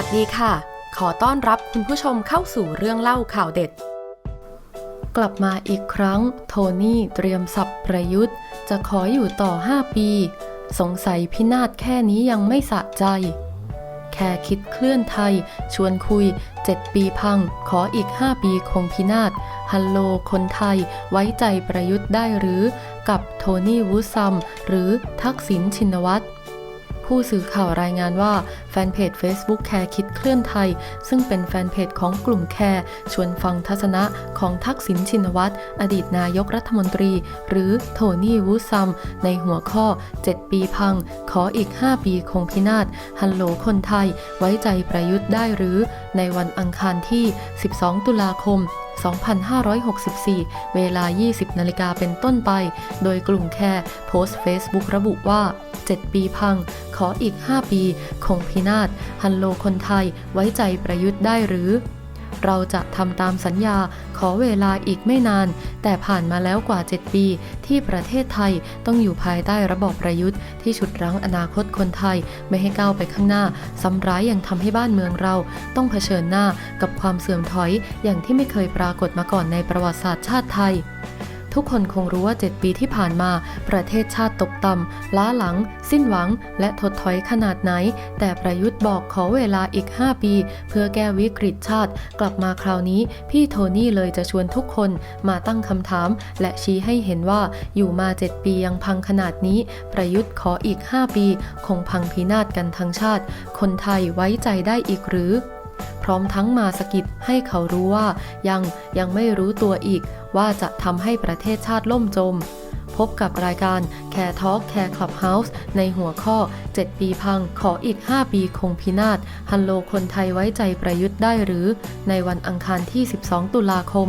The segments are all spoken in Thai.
วัสดีค่ะ ขอต้อนรับคุณผู้ชมเข้าสู่เรื่องเล่าข่าวเด็ด กลับมาอีกครั้ง โทนี่เตรียมสับประยุทธ์ จะขออยู่ต่อ 5 ปี สงสัยพินาศแค่นี้ยังไม่สะใจ แค่คิดเคลื่อนไทย ชวนคุย 7 ปีพัง ขออีก 5 ปีคงพินาศฮัลโหลคนไทยไว้ใจประยุทธ์ได้หรือ กับโทนี่วูซัม หรือทักษิณชินวัตร ผู้สื่อข่าวรายงานว่าแฟนเพจ Facebook แคร์คิดเคลื่อนไทย ซึ่งเป็นแฟนเพจของกลุ่มแคร์ชวนฟังทัศนะของทักษิณชินวัตรอดีตนายกรัฐมนตรี หรือโทนี่วูซัม ในหัวข้อ 7 ปีพัง ขออีก 5 ปีคงพินาศฮัลโหลคนไทย ไว้ใจประยุทธ์ได้หรือ ในวันอังคารที่ 12 ตุลาคม 2564 เวลา 20 นาฬิกาเป็นต้นไป โดยกลุ่มแคร์โพสต์ Facebook ระบุว่า 7 ปีพัง ขออีก 5 ปี คงพินาศฮัลโลคนไทย ไว้ใจประยุทธ์ได้หรือ เราจะทำตามสัญญาขอเวลาอีกไม่นาน แต่ผ่านมาแล้วกว่า 7 ปี ที่ประเทศไทยต้องอยู่ภายใต้ระบอบประยุทธ์ที่ฉุดรั้งอนาคตคนไทยไม่ให้ก้าวไปข้างหน้าซ้ำร้ายยังทำให้บ้านเมืองเรา ต้องเผชิญหน้ากับความเสื่อมถอยอย่างที่ไม่เคยปรากฏมาก่อนในประวัติศาสตร์ชาติไทย ทุกคนคงรู้ว่า 7 ปีที่ผ่านมา ประเทศชาติตกต่ำล้าหลัง สิ้นหวัง และถดถอยขนาดไหน แต่ประยุทธ์บอกขอเวลาอีก 5 ปี เพื่อแก้วิกฤตชาติ กลับมาคราวนี้ พี่โทนี่เลยจะชวนทุกคนมาตั้งคำถาม และชี้ให้เห็นว่าอยู่มา 7 ปียังพังขนาดนี้ ประยุทธ์ขออีก 5 ปี คงพังพินาศกันทั้งชาติ คนไทยไว้ใจได้อีกหรือ พร้อมทั้งมาสกิดให้เขารู้ว่ายังยังไม่รู้ตัวอีกว่าจะทำให้ประเทศชาติล่มจม พบกับรายการแคร์ทอ l k แคร์คลับเฮาส์ในหัวข้อ 7 ปีพังขออีก 5 ปีคงพินาศฮัลโหลคนไทยไว้ใจประยุทธ์ได้หรือ ในวันอังคารที่ 12 ตุลาคม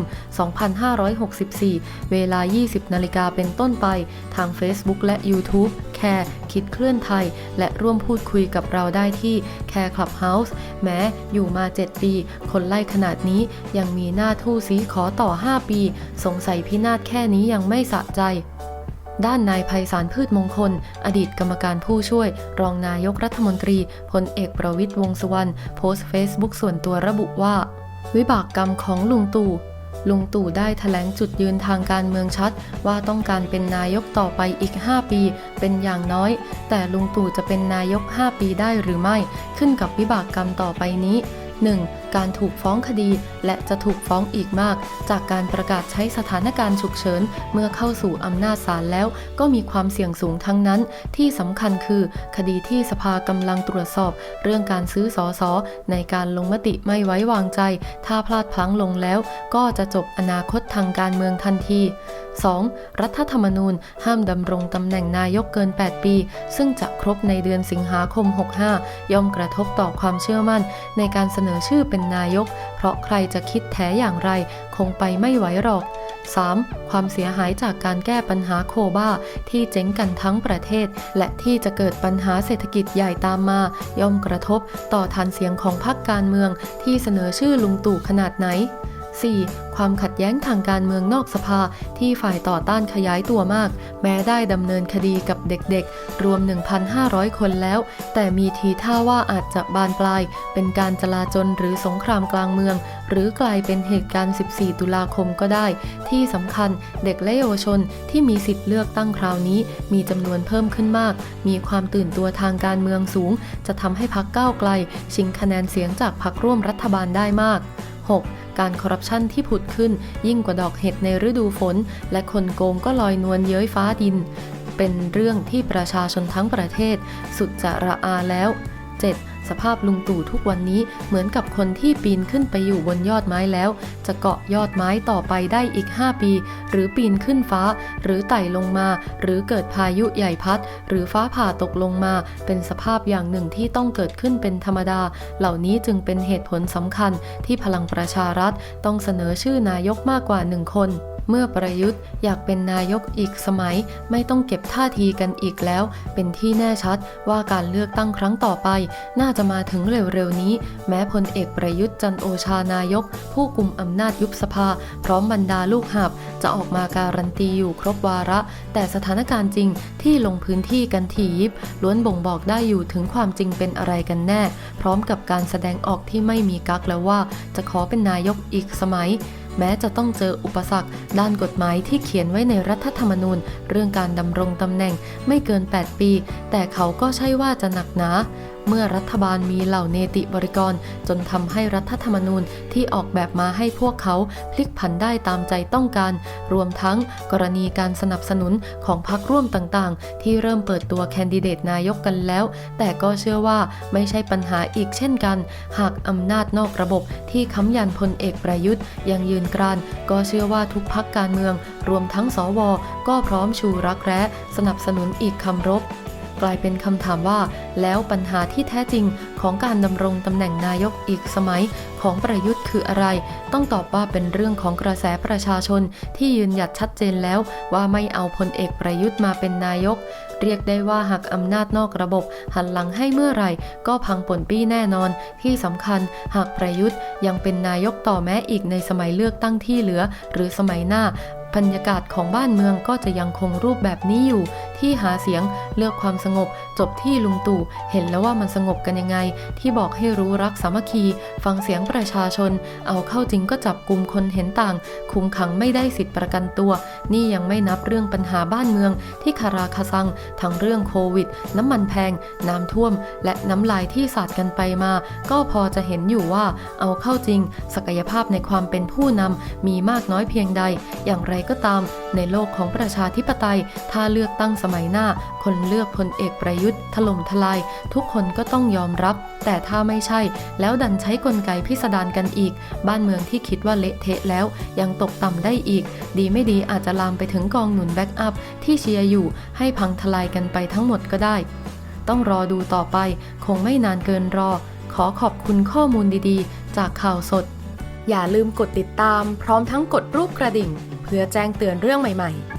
2564 เวลา 20 นาฬิกาเป็นต้นไป ทาง Facebook และ YouTube แคร์คิดเคลื่อนไทย และร่วมพูดคุยกับเราได้ที่แคร์คลับเฮาส์แม้อยู่มา 7 ปี คนไล่ขนาดนี้ยังมีหน้าทู่สีขอต่อ 5 ปี สงสัยพินาศแค่นี้ยังไม่สะใจ ด้านนายภัยสารพืชมงคล อดีตกรรมการผู้ช่วย รองนายกรัฐมนตรีพลเอกประวิตยวงสุวรรณโพสต์เฟซบุ๊กส่วนตัวระบุว่า วิบากกรรมของลุงตู่ลุงตู่ได้แถลงจุดยืนทางการเมืองชัด ว่าต้องการเป็นนายกต่อไปอีก 5 ปี เป็นอย่างน้อย แต่ลุงตู่จะเป็นนายก 5 ปีได้หรือไม่ ขึ้นกับวิบากกรรมต่อไปนี้ 1. การถูกฟ้องคดี และจะถูกฟ้องอีกมาก จากการประกาศใช้สถานการณ์ฉุกเฉิน เมื่อเข้าสู่อำนาจศาลแล้ว ก็มีความเสี่ยงสูงทั้งนั้น ที่สำคัญคือ คดีที่สภากำลังตรวจสอบ เรื่องการซื้อสอสอในการลงมติไม่ไว้วางใจ ถ้าพลาดพลั้งลงแล้ว ก็จะจบอนาคตทางการเมืองทันที 2. รัฐธรรมนูญ ห้ามดำรงตำแหน่งนายกเกิน 8 ปี ซึ่งจะครบในเดือนสิงหาคม 65 ย่อมกระทบต่อความเชื่อมั่น ในการเสนอชื่อเป็นนายก เพราะใครจะคิดแท้อย่างไรคงไปไม่ไหวหรอก 3. ความเสียหายจากการแก้ปัญหาโคบ้าที่เจ๊งกันทั้งประเทศ และที่จะเกิดปัญหาเศรษฐกิจใหญ่ตามมา ย่อมกระทบต่อฐานเสียงของพรรคการเมืองที่เสนอชื่อลุงตู่ขนาดไหน 4. ความขัดแย้งทางการเมืองนอกสภาที่ฝ่ายต่อต้านขยายตัวมาก แม้ได้ดำเนินคดีกับเด็กๆ รวม 1,500 คนแล้ว แต่มีทีท่าว่าอาจจะบานปลาย เป็นการจลาจลหรือสงครามกลางเมือง หรือกลายเป็นเหตุการณ์ 14 ตุลาคมก็ได้ ที่สำคัญเด็กและเยาวชนที่มีสิทธิ์เลือกตั้งคราวนี้ มีจำนวนเพิ่มขึ้นมาก มีความตื่นตัวทางการเมืองสูง จะทำให้พักก้าวไกล ชิงคะแนนเสียงจากพักร่วมรัฐบาลได้มาก 6. การคอร์รัปชันที่ผุดขึ้น ยิ่งกว่าดอกเห็ดในฤดูฝน และคนโกงก็ลอยนวลเย้ยฟ้าดิน เป็นเรื่องที่ประชาชนทั้งประเทศ สุดจะระอาแล้ว 7. สภาพลุงตู่ทุกวันนี้เหมือนกับคนที่ปีนขึ้นไปอยู่บนยอดไม้แล้ว จะเกาะยอดไม้ต่อไปได้อีก 5 ปี หรือปีนขึ้นฟ้า หรือไต่ลงมา หรือเกิดพายุใหญ่พัด หรือฟ้าผ่าตกลงมา เป็นสภาพอย่างหนึ่งที่ต้องเกิดขึ้นเป็นธรรมดา เหล่านี้จึงเป็นเหตุผลสำคัญที่พลังประชารัฐต้องเสนอชื่อนายกมากกว่าหนึ่งคน เมื่อประยุทธ์อยากเป็นนายกอีกสมัย ไม่ต้องเก็บท่าทีกันอีกแล้ว เป็นที่แน่ชัดว่าการเลือกตั้งครั้งต่อไป น่าจะมาถึงเร็วๆนี้ แม้พลเอกประยุทธ์จันโอชานายก ผู้กุมอำนาจยุบสภา พร้อมบรรดาลูกหาบจะออกมาการันตีอยู่ครบวาระ แต่สถานการณ์จริงที่ลงพื้นที่กันถี่ยิบล้วนบ่งบอกได้อยู่ถึงความจริงเป็นอะไรกันแน่ พร้อมกับการแสดงออกที่ไม่มีกักแล้วว่าจะขอเป็นนายกอีกสมัย แม้จะต้องเจออุปสรรค ด้านกฎหมายที่เขียนไว้ในรัฐธรรมนูญ เรื่องการดำรงตำแหน่งไม่เกิน 8 ปี แต่เขาก็ใช่ว่าจะหนักหนา เมื่อรัฐบาลมีเหล่าเนติบริกร จนทำให้รัฐธรรมนูญที่ออกแบบมาให้พวกเขาพลิกผันได้ตามใจต้องการ รวมทั้งกรณีการสนับสนุนของพรรคร่วมต่างๆ ที่เริ่มเปิดตัวแคนดิเดตนายกกันแล้ว แต่ก็เชื่อว่าไม่ใช่ปัญหาอีกเช่นกัน หากอำนาจนอกระบบที่ค้ำยันพลเอกประยุทธ์ยังยืนกราน ก็เชื่อว่าทุกพักการเมือง รวมทั้งสว ก็พร้อมชูรักแร้สนับสนุนอีกคำรบ กลายเป็นคำถามว่า แล้วปัญหาที่แท้จริงของการดำรงตำแหน่งนายกอีกสมัยของประยุทธ์คืออะไร ต้องตอบว่าเป็นเรื่องของกระแสประชาชนที่ยืนหยัดชัดเจนแล้วว่าไม่เอาพลเอกประยุทธ์มาเป็นนายก เรียกได้ว่าหากอำนาจนอกระบบ หันหลังให้เมื่อไหร่ ก็พังป่นปี้แน่นอน ที่สำคัญหากประยุทธ์ยังเป็นนายกต่อแม้อีกในสมัยเลือกตั้งที่เหลือ หรือสมัยหน้าบรรยากาศของบ้านเมืองก็จะยังคงรูปแบบนี้อยู่ ที่หาเสียงเลือกความสงบ จบที่ลุงตู่เห็นแล้วว่ามันสงบกันยังไง ที่บอกให้รู้รักสามัคคี ฟังเสียงประชาชน เอาเข้าจริงก็จับกลุ่มคนเห็นต่าง คุมขังไม่ได้สิทธิประกันตัว นี่ยังไม่นับเรื่องปัญหาบ้านเมือง ที่คาราคาซัง ทั้งเรื่องโควิด น้ำมันแพง น้ำท่วม และน้ำลายที่สาดกันไปมา ก็พอจะเห็นอยู่ว่า เอาเข้าจริง ศักยภาพในความเป็นผู้นำมีมากน้อยเพียงใด อย่างไรก็ตาม ในโลกของประชาธิปไตย ถ้าเลือกตั้งสมัยหน้า คนเลือกพลเอกประยุทธ์ถล่มทลาย ทุกคนก็ต้องยอมรับ แต่ถ้าไม่ใช่ แล้วดันใช้กลไกพิสดารกันอีก บ้านเมืองที่คิดว่าเละเทะแล้ว ยังตกต่ำได้อีก ดีไม่ดีอาจจะลามไปถึงกองหนุนแบ็กอัพที่เชียร์อยู่ ให้พังทลายกันไปทั้งหมดก็ได้ ต้องรอดูต่อไป คงไม่นานเกินรอ ขอขอบคุณข้อมูลดีๆ จากข่าวสด อย่าลืมกดติดตาม พร้อมทั้งกดรูปกระดิ่ง เพื่อแจ้งเตือนเรื่องใหม่ ๆ